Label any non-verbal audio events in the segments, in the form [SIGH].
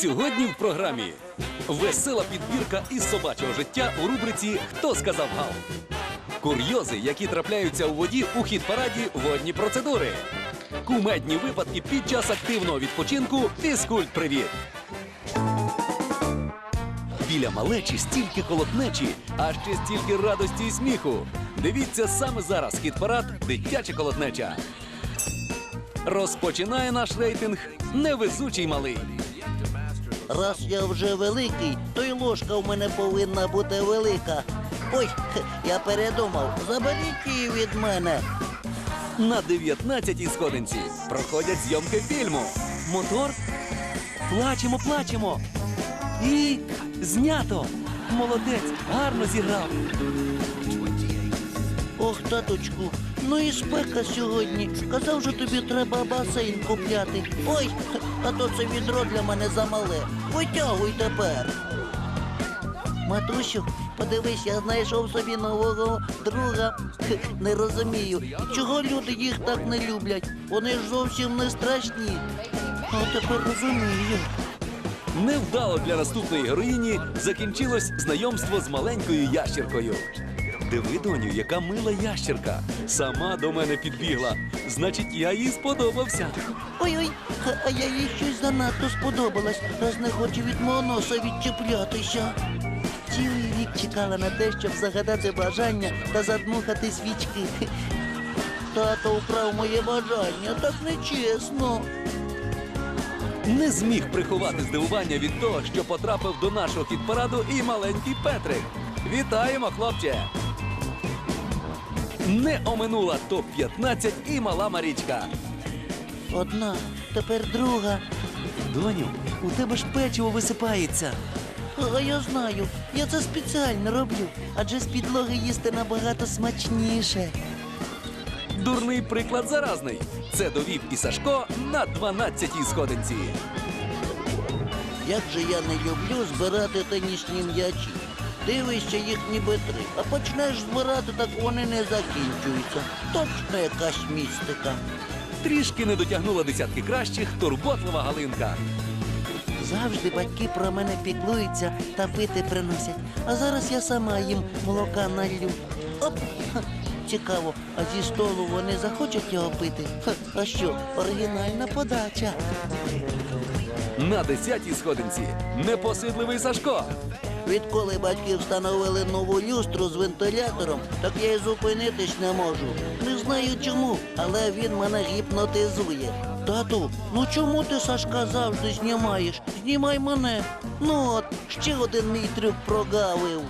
Сьогодні в програмі весела підбірка із собачого життя у рубриці Хто сказав гав? Курйози, які трапляються у воді у хіт-параді водні процедури. Кумедні випадки під час активного відпочинку Фізкульт Привіт. Біля малечі стільки колотнечі, а ще стільки радості і сміху. Дивіться саме зараз хіт-парад Дитяча колотнеча. Розпочинає наш рейтинг Невезучий малий. Раз я вже великий, то й ложка в мене повинна бути велика. Ой, я передумав. Заберіть її від мене. На 19-й сходинці проходять зйомки фільму. Мотор. Плачемо, плачемо. І знято. Молодець, гарно зіграв. Ох, таточку, ну і спека сьогодні. Казав, що тобі треба басейн купляти. Ой, а то це відро для мене замале. Витягуй тепер. Матусю, подивись, я знайшов собі нового друга. Не розумію, чого люди їх так не люблять. Вони ж зовсім не страшні. А тепер розумію. Невдало для наступної героїні закінчилось знайомство з маленькою ящіркою. Диви, доню, яка мила ящірка. Сама до мене підбігла. Значить, я їй сподобався. Ой-ой, а я їй щось занадто сподобалась, раз не хоче від мого носа відчіплятися. Цілий рік чекала на те, щоб загадати бажання та задмухати свічки. Тато вкрав моє бажання, так нечесно. Не зміг приховати здивування від того, що потрапив до нашого хіт-параду і маленький Петрик. Вітаємо, хлопче! Не оминула топ-15 і мала Марічка. Одна, тепер друга. Доню, у тебе ж печиво висипається. А я знаю, я це спеціально роблю, адже з підлоги їсти набагато смачніше. Дурний приклад заразний. Це довів і Сашко на 12-й сходинці. Як же я не люблю збирати тенісні м'ячі. Дивишся їх ніби три, а почнеш збирати, так вони не закінчуються. Точно якась містика. Трішки не дотягнула десятки кращих турботлива Галинка. Завжди батьки про мене піклуються та пити приносять. А зараз я сама їм молока налью. Оп! Ха, Цікаво, а зі столу вони захочуть його пити? Ха, а що, оригінальна подача. На 10-й сходинці непосидливий Сашко. Відколи батьки встановили нову люстру з вентилятором, так я й зупинитись не можу. Не знаю чому, але він мене гіпнотизує. Тату, ну чому ти Сашка завжди знімаєш? Знімай мене. Ну от, ще один мій трюк прогавив.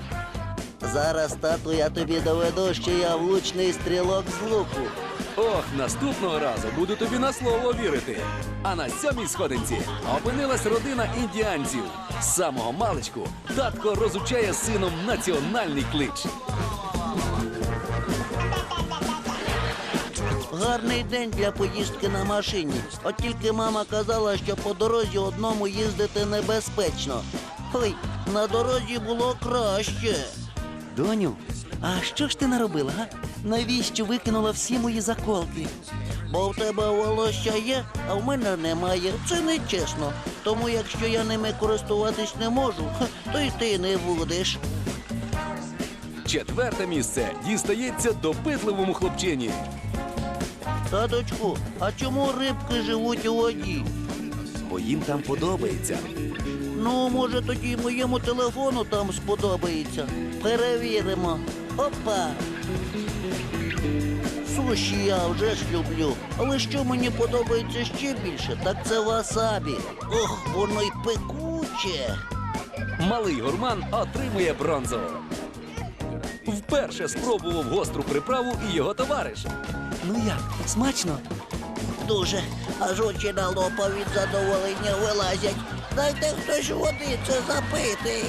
Зараз, тату, я тобі доведу, що я влучний стрілок з луку. Ох, наступного разу буду тобі на слово вірити. А на сьомій сходинці опинилась родина індіанців. З самого маличку татко розучає з сином національний клич. Гарний день для поїздки на машині. От тільки мама казала, що по дорозі одному їздити небезпечно. Ой, на дорозі було краще. Доню, а що ж ти наробила, га? Навіщо викинула всі мої заколки? Бо в тебе волосся є, а в мене немає. Це не чесно. Тому якщо я ними користуватись не можу, то й ти не будеш. Четверте місце дістається допитливому хлопчині. Таточку, а чому рибки живуть у воді? Бо їм там подобається. Ну, може, тоді моєму телефону там сподобається. Перевіримо. Опа. Суші я вже ж люблю. Але що мені подобається ще більше, так це васабі. Ох, воно й пекуче. Малий гурман отримує бронзу. Вперше спробував гостру приправу і його товариш. Ну як, смачно? Дуже. Аж очі на лопа від задоволення вилазять. Дайте хтось води це запити.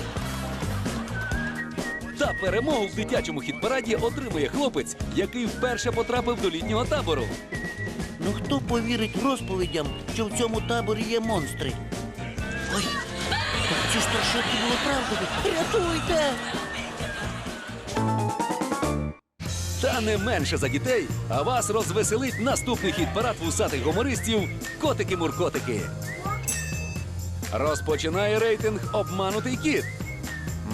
Та перемогу в дитячому хіт-параді отримує хлопець, який вперше потрапив до літнього табору. Ну хто повірить розповідям, що в цьому таборі є монстри? Ой, ці страшилки були правдиві. Рятуйте! Та не менше за дітей, а вас розвеселить наступний хіт-парад вусатих гумористів Котики-муркотики. розпочинає рейтинг обманутий кіт.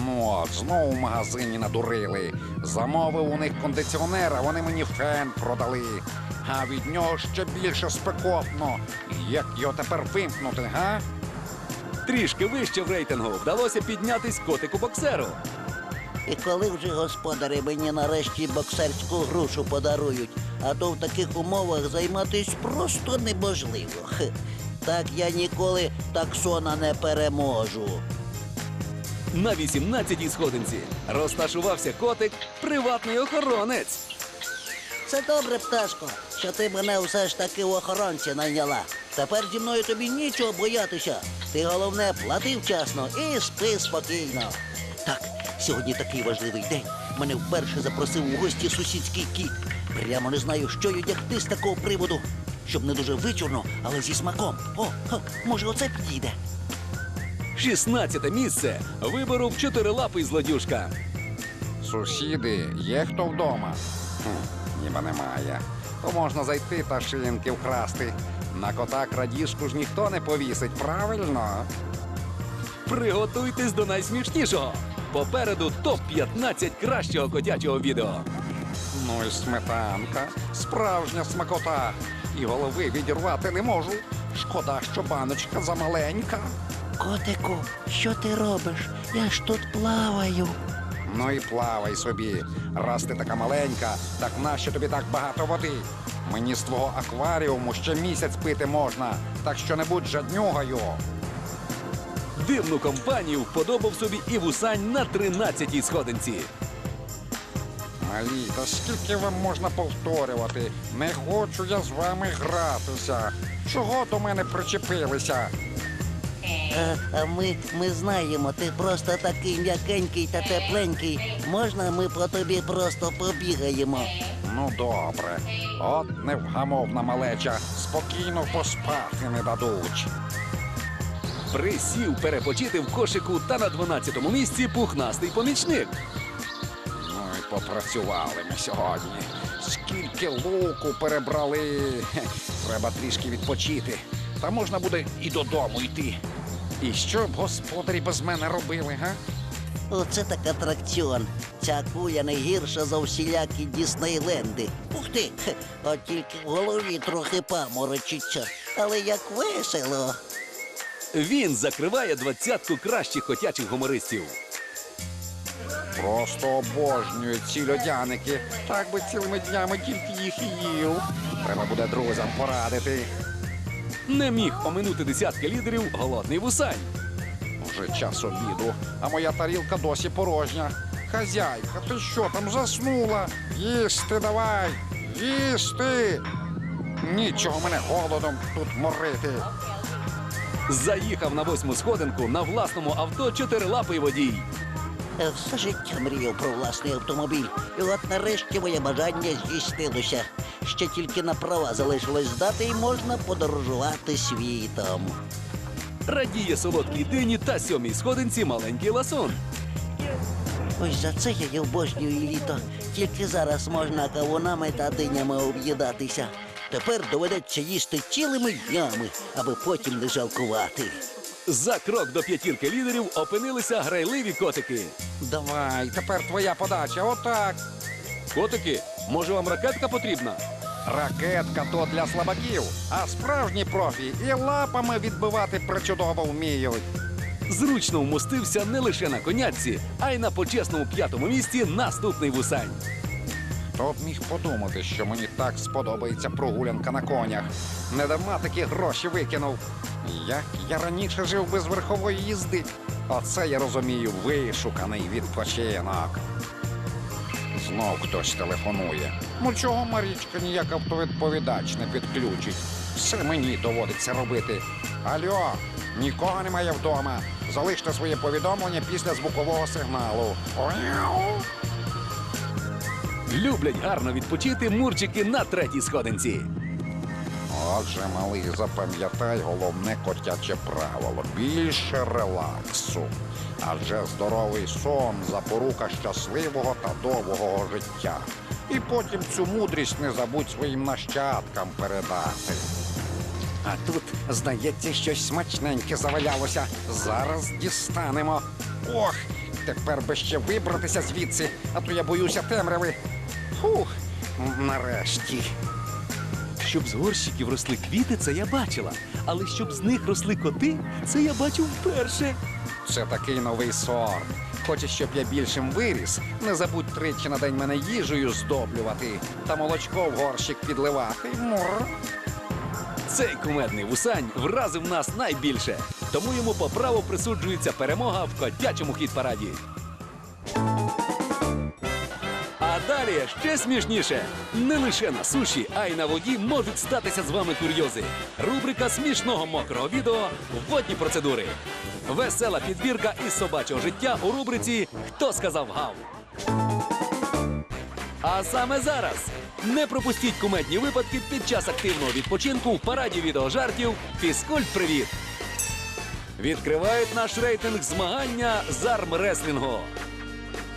Ну от, знову в магазині надурили. Замовив у них кондиціонер, а вони мені фен продали. А від нього ще більше спекотно. Як його тепер вимкнути, га? Трішки вище в рейтингу вдалося піднятись котику боксеру. І коли вже господарі мені нарешті боксерську грушу подарують, а то в таких умовах займатись просто неможливо. Хе. Так я ніколи таксона не переможу. На 18-й сходинці розташувався котик, приватний охоронець. Це добре, пташко, що ти мене все ж таки в охоронці найняла. Тепер зі мною тобі нічого боятися. Ти головне плати вчасно і спи спокійно. Так, сьогодні такий важливий день. Мене вперше запросив у гості сусідський кіт. Прямо не знаю, що й одягти з такого приводу. Щоб не дуже вичурно, але зі смаком. О, ха, може, оце підійде. 16 місце вибору в чотирилапий злодюшка. Сусіди, є хто вдома? Хм, ніби немає. То можна зайти та шинки вкрасти. На кота крадіжку ж ніхто не повісить, правильно? Приготуйтесь до найсмішнішого. Попереду топ-15 кращого котячого відео. Ну і сметанка, справжня смакота. І голови відірвати не можу. Шкода, що баночка замаленька. Котику, що ти робиш? Я ж тут плаваю. Ну і плавай собі. Раз ти така маленька, так нащо тобі так багато води? Мені з твого акваріуму ще місяць пити можна, так що не будь жаднюгою. Дивну компанію вподобав собі і вусань на 13-й сходинці. Малі, та скільки вам можна повторювати? Не хочу я з вами гратися. Чого до мене причепилися? А, а ми, ми знаємо, ти просто такий м'якенький та тепленький. Можна ми по тобі просто побігаємо? Ну, добре. От невгамовна малеча, спокійно поспати не дадуть. Присів перепочити в кошику та на 12-му місці пухнастий помічник. Ну і попрацювали ми сьогодні. Скільки луку перебрали. Хе, Треба трішки відпочити. Та можна буде і додому йти. І що б господарі без мене робили, га? Оце так атракціон. Ця куля не гірша за всілякі Діснейленди. Ух ти! хе, От тільки в голові трохи паморочиться. Але як весело. Він закриває двадцятку кращих котячих гумористів. Просто обожнюю ці льодяники. Так би цілими днями тільки їх і їв. Треба буде друзям порадити. Не міг оминути десятки лідерів голодний вусань. Вже час обіду, а моя тарілка досі порожня. Хазяйка, ти що там заснула? Їсти давай! Їсти! Нічого мене голодом тут морити. Заїхав на восьму сходинку на власному авто чотирилапий водій. Е, Все життя мріяв про власний автомобіль. І от нарешті моє бажання здійснилося. Ще тільки на права залишилось здати і можна подорожувати світом. Радіє солодкій дині та сьомій сходинці маленький ласун. Ось за це я й обожнюю літо. Тільки зараз можна кавунами та динями об'їдатися. Тепер доведеться їсти цілими днями, аби потім не жалкувати. За крок до п'ятірки лідерів опинилися грайливі котики. Давай, тепер твоя подача. Отак. Котики, може вам ракетка потрібна? Ракетка то для слабаків, а справжні профі і лапами відбивати причудово вміють. Зручно вмостився не лише на конятці, а й на почесному п'ятому місці наступний вусань. Хто б міг подумати, що мені так сподобається прогулянка на конях. Не дарма такі гроші викинув. Як я раніше жив без верхової їзди. Оце я розумію вишуканий відпочинок. Знов хтось телефонує. Ну чого Марічка ніяк автовідповідач не підключить? Все мені доводиться робити. Алло, нікого немає вдома. Залиште своє повідомлення після звукового сигналу. Люблять гарно відпочити мурчики на третій сходинці. Отже, малий, запам'ятай головне котяче правило. Більше релаксу. Адже здоровий сон запорука щасливого та довгого життя. І потім цю мудрість не забудь своїм нащадкам передати. А тут, здається, щось смачненьке завалялося. Зараз дістанемо. Ох, тепер би ще вибратися звідси, а то я боюся темряви. Фух, нарешті. Щоб з горщиків росли квіти, це я бачила. Але щоб з них росли коти, це я бачу вперше. Це такий новий сорт. Хочеш, щоб я більшим виріс, не забудь тричі на день мене їжею здоблювати та молочко в горщик підливати. Мур. Цей кумедний вусань вразив нас найбільше. Тому йому по праву присуджується перемога в котячому хіт-параді. А далі ще смішніше. Не лише на суші, а й на воді можуть статися з вами курйози. Рубрика смішного мокрого відео Водні процедури. Весела підбірка із собачого життя у рубриці Хто сказав гав. А саме зараз не пропустіть кумедні випадки під час активного відпочинку в параді відеожартів Фізкульт Привіт. Відкривають наш рейтинг змагання з армреслінгу.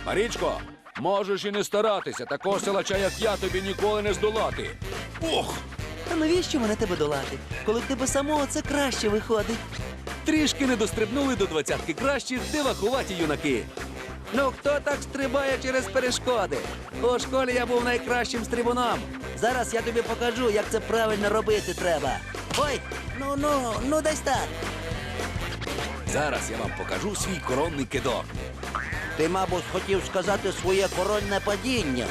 Марічко, можеш і не старатися, такого силача, як я, тобі ніколи не здолати. Ох! А навіщо мене тебе долати? Коли в тебе самого це краще виходить. Трішки не дострибнули до двадцятки кращих дивакуваті юнаки. Ну хто так стрибає через перешкоди? У школі я був найкращим стрибуном. Зараз я тобі покажу, як це правильно робити треба. Ой, ну ну, ну десь так. Зараз я вам покажу свій коронний кидок. Ти, мабуть, хотів сказати своє коронне падіння.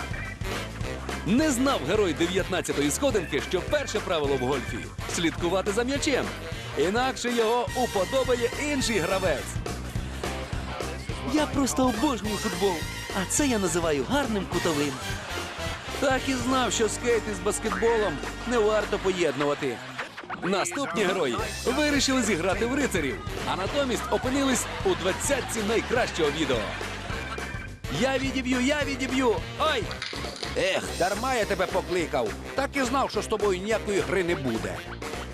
Не знав герой 19-ї сходинки, що перше правило в гольфі слідкувати за м'ячем. Інакше його уподобає інший гравець. Я просто обожнюю футбол, а це я називаю гарним кутовим. Так і знав, що скейт із баскетболом не варто поєднувати. Наступні герої вирішили зіграти в рицарів, а натомість опинились у двадцятці найкращого відео. Я відіб'ю, я відіб'ю. Ой! Ех, дарма я тебе покликав. Так і знав, що з тобою ніякої гри не буде.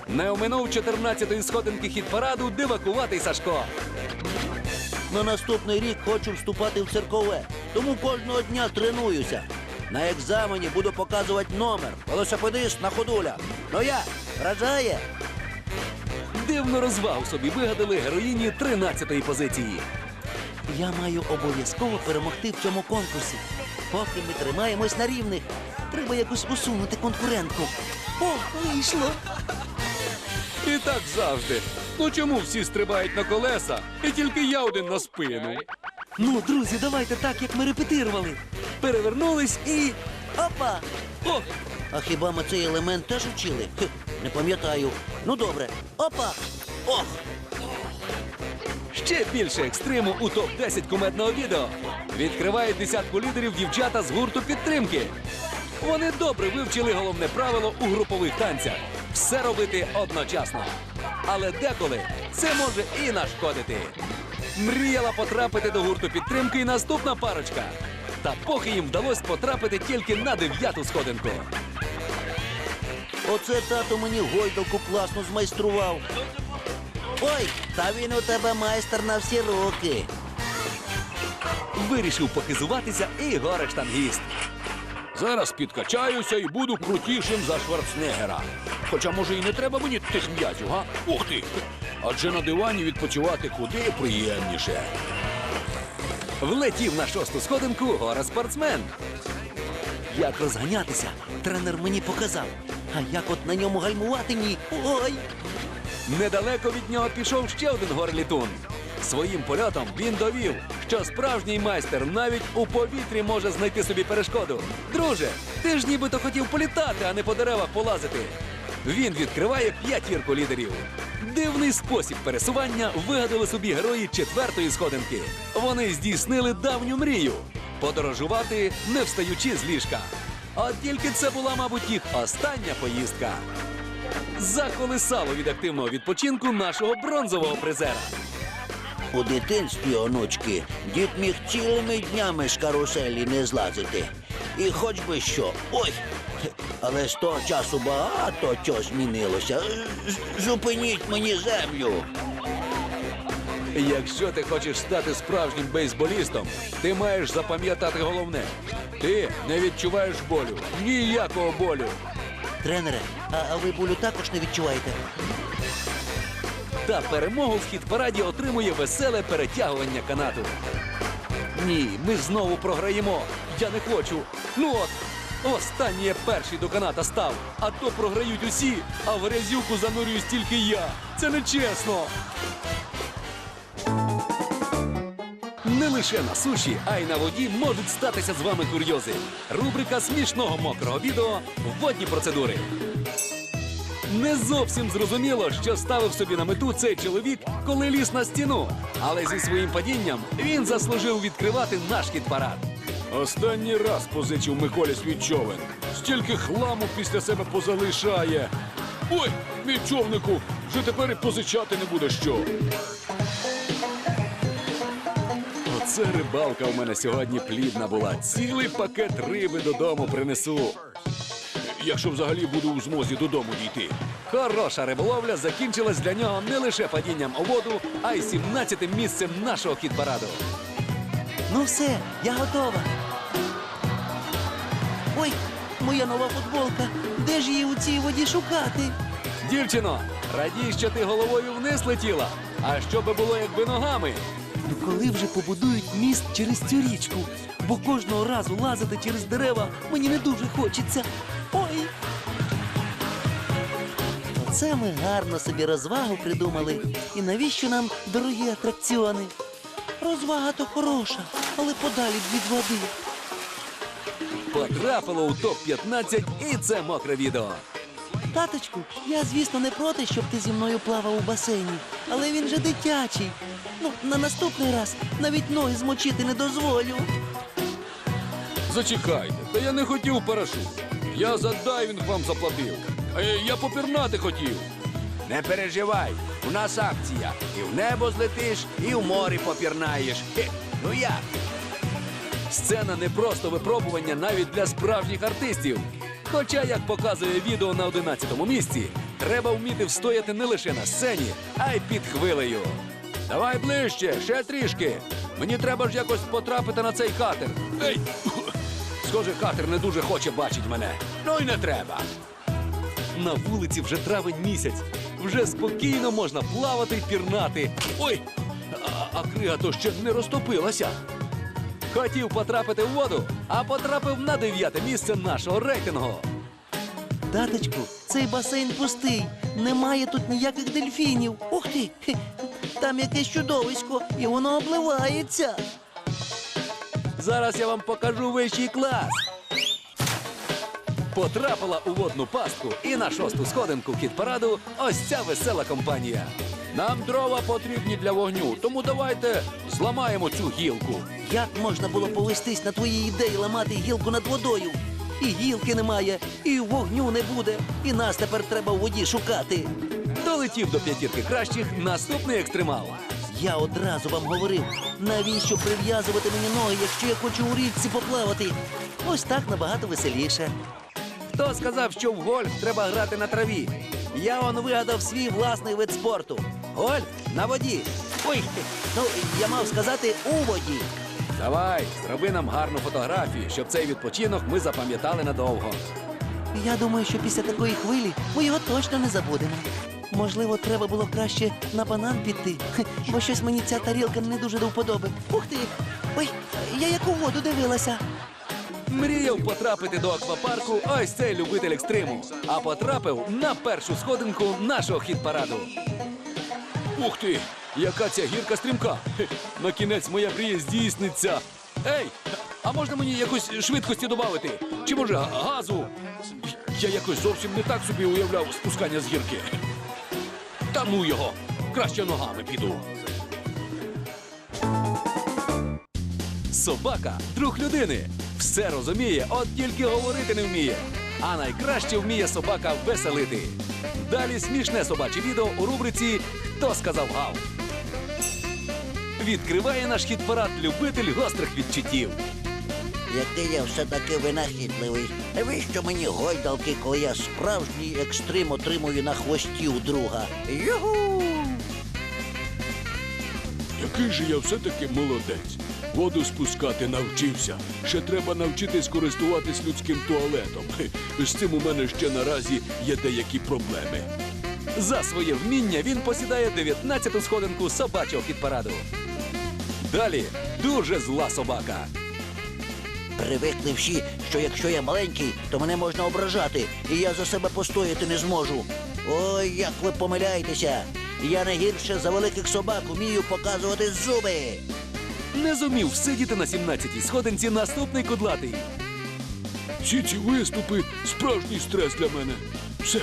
Не оминув 14-ї сходинки хіт параду дивакуватий Сашко. На наступний рік хочу вступати в циркове, тому кожного дня тренуюся. На екзамені буду показувати номер. Велосипедист на ходулях. Ну як, вражає? Дивну розвагу собі вигадали героїні 13-ї позиції. Я маю обов'язково перемогти в цьому конкурсі. Поки ми тримаємось на рівних, треба якось усунути конкурентку. О, вийшло! І так завжди. Ну чому всі стрибають на колеса, і тільки я один на спину? Ну, друзі, давайте так, як ми репетирували. Перевернулись і. Опа! О! А хіба ми цей елемент теж вчили? Хе, не пам'ятаю. Ну добре. Опа! Ох! Ще більше екстриму у топ-10 кумедного відео. Відкривають десятку лідерів дівчата з гурту підтримки. Вони добре вивчили головне правило у групових танцях все робити одночасно. Але деколи це може і нашкодити. Мріяла потрапити до гурту підтримки і наступна парочка. Та поки їм вдалося потрапити тільки на дев'яту сходинку. Оце тато мені гойдалку класно змайстрував. Ой, та він у тебе майстер на всі руки. Вирішив похизуватися і горе штангіст. Зараз підкачаюся і буду крутішим за Шварценеггера. Хоча, може, і не треба мені тих м'язів, га? Ух ти! Адже на дивані відпочивати куди приємніше. Влетів на шосту сходинку горе спортсмен. Як розганятися, тренер мені показав. А як от на ньому гальмувати ні? Ой! Недалеко від нього пішов ще один горлітун. Своїм польотом він довів, що справжній майстер навіть у повітрі може знайти собі перешкоду. Друже, ти ж нібито хотів політати, а не по деревах полазити. Він відкриває п'ятірку лідерів. Дивний спосіб пересування вигадали собі герої четвертої сходинки. Вони здійснили давню мрію подорожувати, не встаючи з ліжка. От тільки це була, мабуть, їх остання поїздка. Заколисало від активного відпочинку нашого бронзового призера. У дитинстві, онучки, дід міг цілими днями з каруселі не злазити. І хоч би що. Ой! Але з того часу багато чого змінилося. З- Зупиніть мені землю. Якщо ти хочеш стати справжнім бейсболістом, ти маєш запам'ятати головне: ти не відчуваєш болю, ніякого болю. Тренере, а, ви болю також не відчуваєте? Та перемогу в хіт-параді отримує веселе перетягування канату. Ні, ми знову програємо. Я не хочу. Ну от, останній перший до каната став. А то програють усі, а в грязюку занурююсь тільки я. Це не чесно. Не лише на суші, а й на воді можуть статися з вами курйози. Рубрика смішного мокрого відео Водні процедури. Не зовсім зрозуміло, що ставив собі на мету цей чоловік, коли ліз на стіну. Але зі своїм падінням він заслужив відкривати наш хіт-парад. Останній раз позичив Миколі свій човен. Стільки хламу після себе позалишає. Ой, мій човнику, вже тепер і позичати не буде що. Оце рибалка у мене сьогодні плідна була. Цілий пакет риби додому принесу. Якщо взагалі буду у змозі додому дійти. Хороша риболовля закінчилась для нього не лише падінням у воду, а й 17-тим місцем нашого хіт-параду. Ну все, я готова. Ой, моя нова футболка. Де ж її у цій воді шукати? Дівчино, радій, що ти головою вниз летіла. А що би було, якби ногами? Ну коли вже побудують міст через цю річку? Бо кожного разу лазити через дерева мені не дуже хочеться. Ой, Оце ми гарно собі розвагу придумали. І навіщо нам дорогі атракціони? Розвага то хороша, але подалі від води. Потрапило у топ-15 і це мокре відео. Таточку, я, звісно, не проти, щоб ти зі мною плавав у басейні, але він же дитячий. Ну, на наступний раз навіть ноги змочити не дозволю. Зачекайте, та я не хотів парашут. Я за дайвінг вам заплатив. Е, Я попірнати хотів. не переживай, у нас акція. І в небо злетиш, і в морі попірнаєш. Хе, ну як? Сцена не просто випробування навіть для справжніх артистів. Хоча, як показує відео на 11-му місці, треба вміти встояти не лише на сцені, а й під хвилею. Давай ближче, ще трішки. Мені треба ж якось потрапити на цей катер. Ей! Схоже, катер не дуже хоче бачить мене. Ну й не треба. На вулиці вже травень місяць. Вже спокійно можна плавати й пірнати. Ой! А, а крига то ще не розтопилася. Хотів потрапити в воду, а потрапив на дев'яте місце нашого рейтингу. Таточку, цей басейн пустий. Немає тут ніяких дельфінів. Ух ти! Там якесь чудовисько, і воно обливається. Зараз я вам покажу вищий клас. Потрапила у водну пастку і на шосту сходинку хіт-параду ось ця весела компанія. Нам дрова потрібні для вогню, тому давайте зламаємо цю гілку. Як можна було повестись на твої ідеї ламати гілку над водою? І гілки немає, і вогню не буде, і нас тепер треба в воді шукати. Долетів до п'ятірки кращих наступний екстремал. Я одразу вам говорив, навіщо прив'язувати мені ноги, якщо я хочу у річці поплавати. Ось так набагато веселіше. Хто сказав, що в гольф треба грати на траві? Я он вигадав свій власний вид спорту. Гольф на воді. Ой, ну я мав сказати у воді. Давай, зроби нам гарну фотографію, щоб цей відпочинок ми запам'ятали надовго. Я думаю, що після такої хвилі ми його точно не забудемо. Можливо, треба було краще на банан піти, [LAUGHS] бо щось мені ця тарілка не дуже до вподоби. Ух ти! Ой, я як у воду дивилася. Мріяв потрапити до аквапарку ось цей любитель екстриму, а потрапив на першу сходинку нашого хіт-параду. Ух ти, яка ця гірка стрімка. [LAUGHS] На кінець моя мрія здійсниться. Ей, а можна мені якось швидкості додати? Чи може газу? Я якось зовсім не так собі уявляв спускання з гірки. Та ну його, краще ногами піду. Собака друг людини. Все розуміє, от тільки говорити не вміє. А найкраще вміє собака веселити. Далі смішне собаче відео у рубриці Хто сказав гав. Відкриває наш хіт-парад любитель гострих відчуттів. Який я все-таки винахідливий. Навіщо мені гойдалки, коли я справжній екстрим отримую на хвості у друга? Югу! Який же я все-таки молодець. Воду спускати навчився. Ще треба навчитись користуватись людським туалетом. З цим у мене ще наразі є деякі проблеми. За своє вміння він посідає 19-ту сходинку собачого хіт-параду. Далі дуже зла собака. Привикли всі, що якщо я маленький, то мене можна ображати, і я за себе постояти не зможу. Ой, як ви помиляєтеся! Я не гірше за великих собак умію показувати зуби. Не зумів сидіти на 17-й сходинці наступний кудлатий. Всі ці виступи справжній стрес для мене. Все,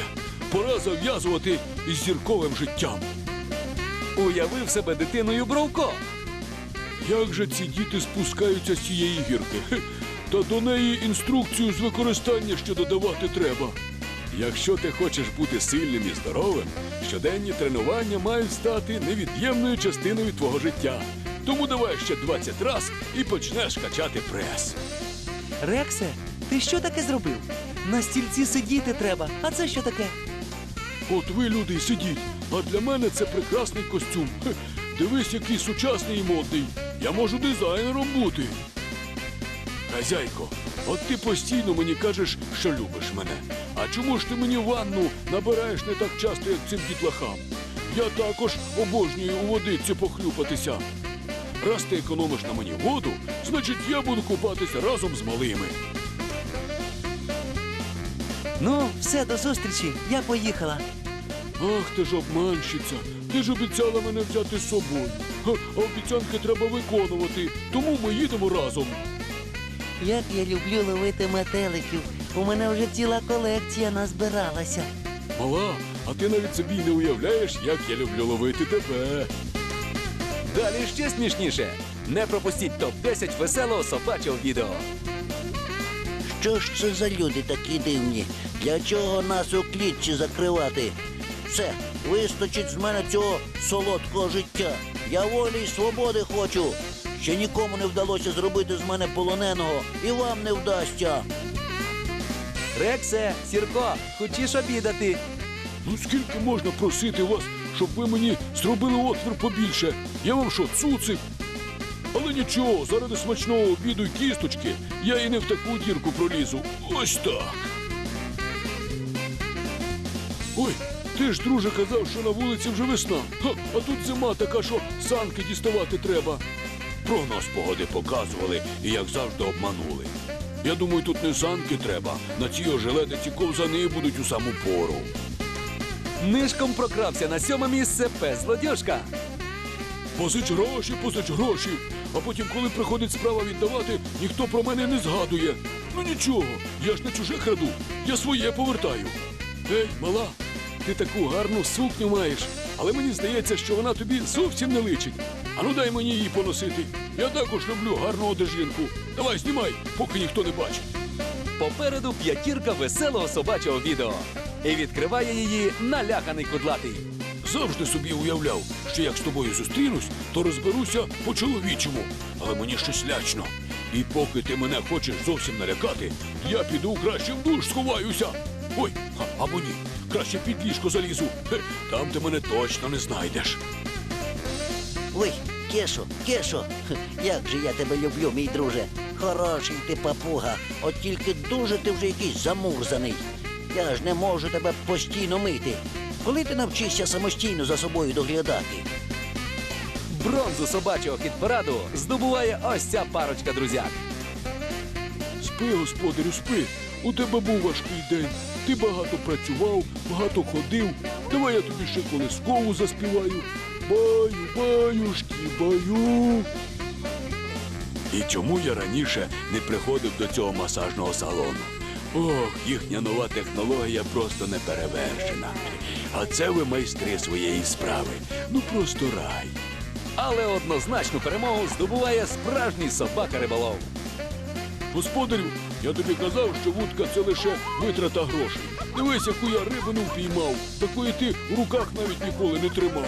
пора зав'язувати із зірковим життям. Уявив себе дитиною Бровко. Як же ці діти спускаються з цієї гірки? Хе, Та до неї інструкцію з використання ще додавати треба. Якщо ти хочеш бути сильним і здоровим, щоденні тренування мають стати невід'ємною частиною твого життя. Тому давай ще 20 раз і почнеш качати прес. Рексе, ти що таке зробив? На стільці сидіти треба. А це що таке? От ви, люди, сидіть, а для мене це прекрасний костюм. Хе, Дивись, який сучасний і модний. Я можу дизайнером бути. Хазяйко, от ти постійно мені кажеш, що любиш мене. А чому ж ти мені ванну набираєш не так часто, як цим дітлахам? Я також обожнюю у водиці похлюпатися. Раз ти економиш на мені воду, значить я буду купатися разом з малими. Ну, все, до зустрічі. Я поїхала. Ах, ти ж обманщиця. Ти ж обіцяла мене взяти з собою. А обіцянки треба виконувати, тому ми їдемо разом. Як я люблю ловити метеликів. У мене вже ціла колекція назбиралася. Мала, а ти навіть собі не уявляєш, як я люблю ловити тебе. Далі ще смішніше. Не пропустіть топ-10 веселого собачого відео. Що ж це за люди такі дивні? Для чого нас у клітці закривати? Все, вистачить з мене цього солодкого життя. Я волі й свободи хочу. Ще нікому не вдалося зробити з мене полоненого, і вам не вдасться. Рексе, Сірко, хочеш обідати? Ну скільки можна просити вас, щоб ви мені зробили отвір побільше? Я вам що, цуцик? Але нічого, заради смачного обіду й кісточки я і не в таку дірку пролізу. Ось так. Ой, ти ж, друже, казав, що на вулиці вже весна. Ха, а тут зима така, що санки діставати треба. Прогноз погоди показували і, як завжди, обманули. Я думаю, тут не санки треба. На цій ожеледиці ковзани будуть у саму пору. Нишком прокрався на сьоме місце пес злодюжка. Позич гроші, позич гроші. А потім, коли приходить справа віддавати, ніхто про мене не згадує. Ну нічого, я ж не чуже краду, я своє повертаю. Ей, мала, ти таку гарну сукню маєш, але мені здається, що вона тобі зовсім не личить. Ану дай мені її поносити. Я також люблю гарну одежинку. Давай, знімай, поки ніхто не бачить. Попереду п'ятірка веселого собачого відео. І відкриває її наляканий кудлатий. Завжди собі уявляв, що як з тобою зустрінусь, то розберуся по-чоловічому, але мені щось лячно. І поки ти мене хочеш зовсім налякати, я піду краще в душ сховаюся. Ой, а, або ні, краще під ліжко залізу. Хе, там ти мене точно не знайдеш. Ой, Кешо, Кешо, як же я тебе люблю, мій друже. Хороший ти папуга, от тільки дуже ти вже якийсь замурзаний. Я ж не можу тебе постійно мити. Коли ти навчишся самостійно за собою доглядати? Бронзу собачого хіт-параду здобуває ось ця парочка друзяк. Спи, господарю, спи. У тебе був важкий день. Ти багато працював, багато ходив. Давай я тобі ще колискову заспіваю. Баю, баюшки, баю. І чому я раніше не приходив до цього масажного салону? Ох, їхня нова технологія просто неперевершена. А це ви майстри своєї справи. Ну просто рай. Але однозначну перемогу здобуває справжній собака риболов. Господарю, я тобі казав, що вудка це лише витрата грошей. Дивись, яку я рибину впіймав. Такої ти в руках навіть ніколи не тримав.